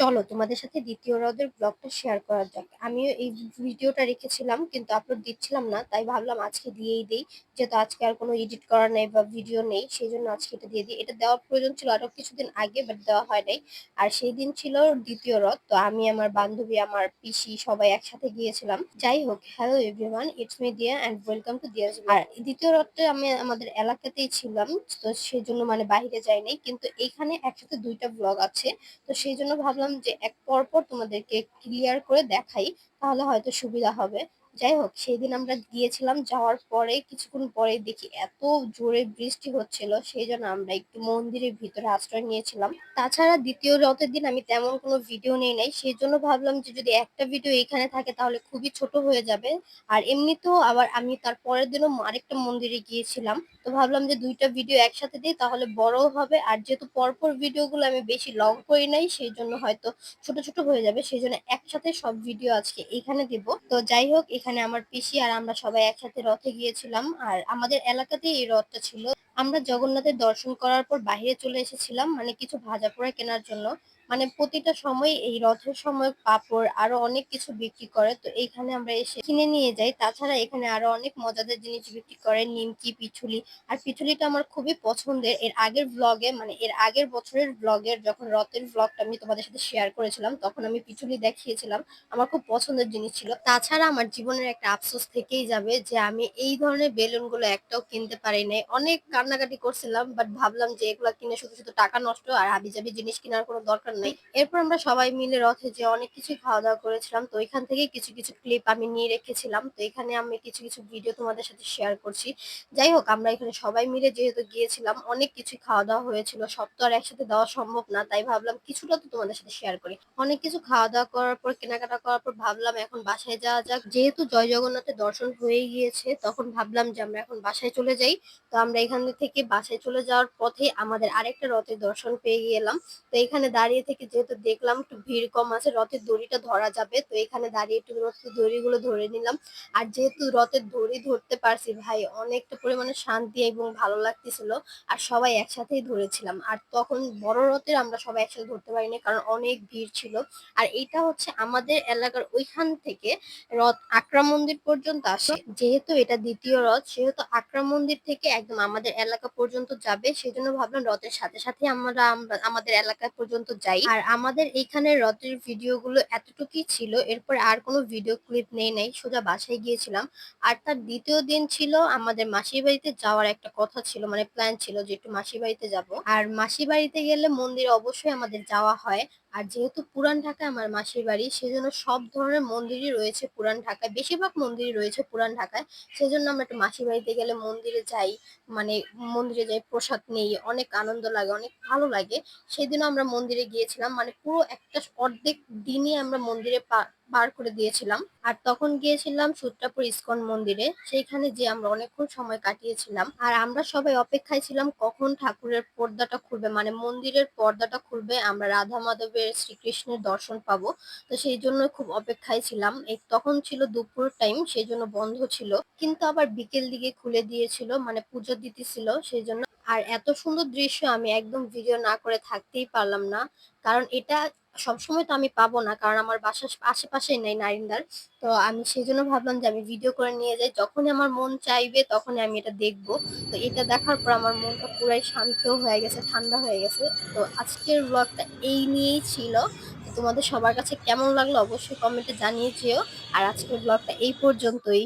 চলো তোমাদের সাথে দ্বিতীয় হ্রদের ব্লগটা শেয়ার করা যাক। আমিও এই ভিডিওটা রেখেছিলাম, কিন্তু আপলোড দিচ্ছিলাম না, তাই ভাবলাম আজকে দিয়েই দিই, যেহেতু আজকে আর কোনো এডিট করা নেই বা ভিডিও নেই, সেই জন্য আজকে এটা দিয়ে দিই। এটা দেওয়ার প্রয়োজন ছিল আরও কিছুদিন আগে বাট দেওয়া হয় নাই। আর সেই দিন ছিল দ্বিতীয় রথ তো আমি, আমার বান্ধবী, আমার পিসি সবাই একসাথে গিয়েছিলাম। যাই হোক hello everyone it's me Diya and welcome to Diya's আর দ্বিতীয় রথটা আমি আমাদের এলাকাতেই ছিলাম, তো সেই জন্য মানে বাইরে যাই নাই, কিন্তু এখানে একসাথে দুইটা ব্লগ আছে, তো সেই জন্য ভাবলাম যে এক পর পর তোমাদেরকে ক্লিয়ার করে দেখাই তাহলে হয়তো সুবিধা হবে। যাই হোক সেই দিন আমরা গিয়েছিলাম, যাওয়ার পরে কিছুক্ষণ পরে দেখি এত জোরে বৃষ্টি হচ্ছিল, সেই জন্য আমরা একটু মন্দিরের ভিতরে আশ্রয় নিয়েছিলাম। তাছাড়া দ্বিতীয় রথের দিন আমি তেমন কোনো ভিডিও নেই নাই, সেই জন্য ভাবলাম যে যদি একটা ভিডিও এখানে থাকে তাহলে খুবই ছোট হয়ে যাবে। আর এমনিতেও আবার আমি তার পরের দিনও আরেকটা মন্দিরে গিয়েছিলাম, তো ভাবলাম যে দুইটা ভিডিও একসাথে দিই তাহলে বড়ও হবে। আর যেহেতু পরপর ভিডিওগুলো আমি বেশি লং করি নাই, সেই জন্য হয়তো ছোট ছোট হয়ে যাবে, সেই জন্য একসাথে সব ভিডিও আজকে এখানে দিব। তো যাই হোক এখানে আমার পিসি আর আমরা সবাই একসাথে রথে গিয়েছিলাম। আর আমাদের এলাকাতেই এই রথটা ছিল। আমরা জগন্নাথের দর্শন করার পর বাইরে চলে এসেছিলাম মানে কিছু ভাজা পোড়া কেনার জন্য। মানে প্রতিটা সময় এই রথের সময় পাপড় আরও অনেক কিছু বিক্রি করে। তো এইখানে আমরা এসে কিনে নিয়ে যাই। তাছাড়া এখানে আরও অনেক মজাদার জিনিস বিক্রি করে, নিমকি, পিছুলি। আর পিছুলিটা আমার খুবই পছন্দের। এর আগের ব্লগে মানে এর আগের বছরের ব্লগের যখন রথের ব্লগটা আমি তোমাদের সাথে শেয়ার করেছিলাম, তখন আমি পিছুলি দেখিয়েছিলাম। আমার খুব পছন্দের জিনিস ছিল। তাছাড়া আমার জীবনের একটা আফসোস থেকেই যাবে যে আমি এই ধরনের বেলুনগুলো একটাও কিনতে পারি নাই। অনেক কান্নাকাটি করছিলাম বাট ভাবলাম যে এগুলো কিনে শুধু শুধু টাকা নষ্ট আর হাবিজাবি জিনিস কেনার কোনো দরকার নেই এরপর আমরা সবাই মিলে রথে যে অনেক কিছু খাওয়া দাওয়া করেছিলাম তো এখান থেকে কিছু কিছু ক্লিপ আমি নিয়ে রেখেছিলাম। তো এখানে আমি কিছু কিছু ভিডিও তোমাদের সাথে শেয়ার করছি। যাই হোক আমরা এখানে সবাই মিলে যেহেতু গিয়েছিলাম অনেক কিছু খাওয়া দাওয়া হয়েছিল। সব তো আর একসাথে দেওয়া সম্ভব না তাই ভাবলাম কিছুটা তো তোমাদের সাথে শেয়ার করি। অনেক কিছু খাওয়া দাওয়া করার পর কেনাকাটা করার পর ভাবলাম এখন বাসায় যাওয়া যাক। যেহেতু জয় জগন্নাথের দর্শন হয়ে গিয়েছে তখন ভাবলাম যে আমরা এখন বাসায় চলে যাই। তো আমরা এখান থেকে বাসায় চলে যাওয়ার পথে আমাদের আরেকটা রথের দর্শন পেয়ে গেলাম তো এখানে দাঁড়িয়ে থেকে যেহেতু দেখলাম একটু ভিড় কম আছে, রথের দড়িটা ধরা যাবে। তো এখানে দাঁড়িয়ে একটু রথের দড়িগুলো ধরে নিলাম। আর যেহেতু রথের দড়ি ধরতে পারছি, ভাই, অনেকটা পরিমাণে শান্তি এবং ভালো লাগতেছিল। আর সবাই একসাথেই ধরেছিলাম। আর তখন বড় রথের আমরা সবাই একসাথে ধরতে পারিনি, কারণ অনেক ভিড় ছিল। আর এটা হচ্ছে আমাদের এলাকার ওইখান থেকে রথ আকরা মন্দির পর্যন্ত আসে। যেহেতু এটা দ্বিতীয় রথ, সেহেতু আকরা মন্দির থেকে একদম আমাদের এলাকা পর্যন্ত যাবে। সেই জন্য ভাবলাম রথের সাথে সাথে আমরা, আমাদের এলাকা পর্যন্ত যাই। আর আমাদের এখানে রথের ভিডিও গুলো এতটুকুই ছিল। এরপর আর কোনো ভিডিও ক্লিপ নেই, নাই। সোজা বাসায় গিয়েছিলাম। আর তার দ্বিতীয় দিন ছিল আমাদের মাসির বাড়িতে যাওয়ার একটা কথা ছিল মানে প্ল্যান ছিল যে একটু মাসির বাড়িতে যাব। আর মাসির বাড়িতে গেলে মন্দিরে অবশ্যই আমাদের যাওয়া হয়। আর যেহেতু পুরান ঢাকায় আমার মাসির বাড়ি, সেজন্য সব ধরনের মন্দিরই রয়েছে পুরান ঢাকায়। বেশিরভাগ মন্দিরই রয়েছে পুরান ঢাকায়। সেজন্য আমরা একটু মাসির বাড়িতে গেলে মন্দিরে যাই মানে মন্দিরে যাই, প্রসাদ নেই, অনেক আনন্দ লাগে, অনেক ভালো লাগে। সেদিনও আমরা মন্দিরে গিয়েছিলাম মানে পুরো একটা অর্ধেক দিনই আমরা মন্দিরে পার করে দিয়েছিলাম। আর তখন গিয়েছিলাম সূত্রাপুর ইস্কন মন্দিরে। সেইখানে যে আমরা অনেকক্ষণ সময় কাটিয়েছিলাম। আর আমরা সবাই অপেক্ষায় ছিলাম কখন ঠাকুরের পর্দাটা খুলবে। মানে মন্দিরের পর্দাটা খুলবে, আমরা রাধা মাধবের শ্রীকৃষ্ণের দর্শন পাবো। তো সেই জন্য খুব অপেক্ষায় ছিলাম। এই তখন ছিল দুপুর টাইম, সেই জন্য বন্ধ ছিল। কিন্তু আবার বিকেল দিকে খুলে দিয়েছিল মানে পুজো দিতেছিল, সেই জন্য। আর এত সুন্দর দৃশ্য আমি একদম ভিডিও না করে থাকতেই পারলাম না। কারণ এটা সবসময় তো আমি পাবো না, কারণ আমার বাসার আশেপাশেই নেই নারিন্দার। তো আমি সেই জন্য ভাবলাম যে আমি ভিডিও করে নিয়ে যাই। যখনই আমার মন চাইবে তখনই আমি এটা দেখব। তো এটা দেখার পর আমার মনটা পুরাই শান্ত হয়ে গেছে, ঠান্ডা হয়ে গেছে। তো আজকের ব্লগটা এই নিয়েই ছিল। তোমাদের সবার কাছে কেমন লাগল অবশ্যই কমেন্টে জানিয়ে যেও। আর আজকের ব্লগটা এই পর্যন্তই।